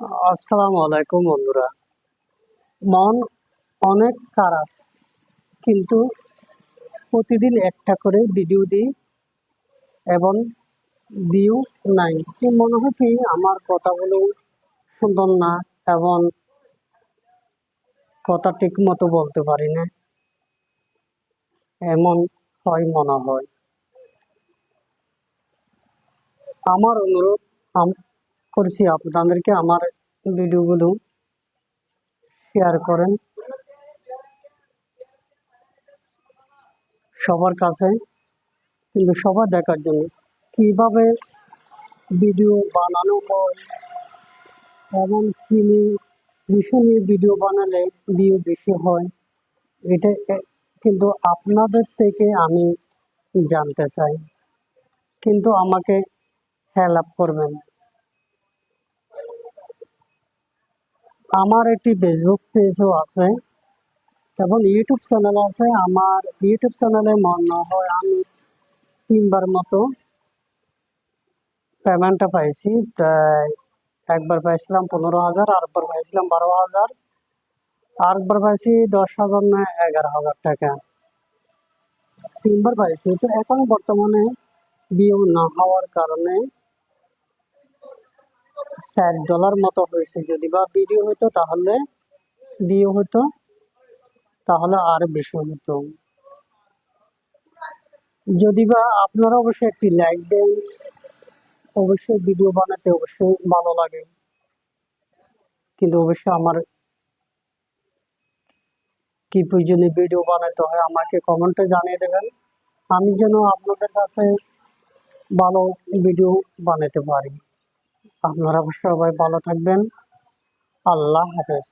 আসসালামু আলাইকুম বন্ধুরা। মন অনেক খারাপ, কিন্তু প্রতিদিন একটা করে ভিডিও দিই এবং ভিউ নাই। মনে হয় কি আমার কথাগুলো সুন্দর না এবং কথা ঠিক মতো বলতে পারি না? এমন হয় মনে হয়। আমার অনুরোধ করছি। আপনাদেরকে আমার ভিডিওগুলো শেয়ার করেন। সবার কাছে, কিন্তু সবার দেখার জন্য। কীভাবে ভিডিও বানানো হয় এবং বিষয় নিয়ে ভিডিও বানালে ভিউ বেশি হয়, এটা কিন্তু আপনাদের থেকে আমি জানতে চাই। কিন্তু আমাকে হেল্প করবেন। আমার একটি ফেসবুক পেজও আছে। এবং ইউটিউব চ্যানেল আছে। আমার ইউটিউব চ্যানেলে মনে হয় আমি তিনবার মতো পেমেন্টটা পাইছি। প্রায় একবার পাইছিলাম পনেরো হাজার, আরেকবার পাইছিলাম বারো হাজার, আরেকবার পাইছি দশ হাজার না এগারো হাজার টাকা। তিনবার পাইছি। তো এখন বর্তমানে ভিউ না হওয়ার কারণে ষাট ডলার মতো হয়েছে। যদি বা ভিডিও হতো তাহলে ভিউ হতো তাহলে আর বেশি হতো যদি বা আপনারা অবশ্যই একটি লাইক দেন, অবশ্যই ভিডিও বানাতে অবশ্যই ভালো লাগে। কিন্তু অবশ্যই আমার কি প্রয়োজনে ভিডিও বানাতে হয়, আমাকে কমেন্টে জানিয়ে দেবেন। আমি যেন আপনাদের কাছে ভালো ভিডিও বানাতে পারি। আপনারা সবাই ভালো থাকবেন। আল্লাহ হাফেজ।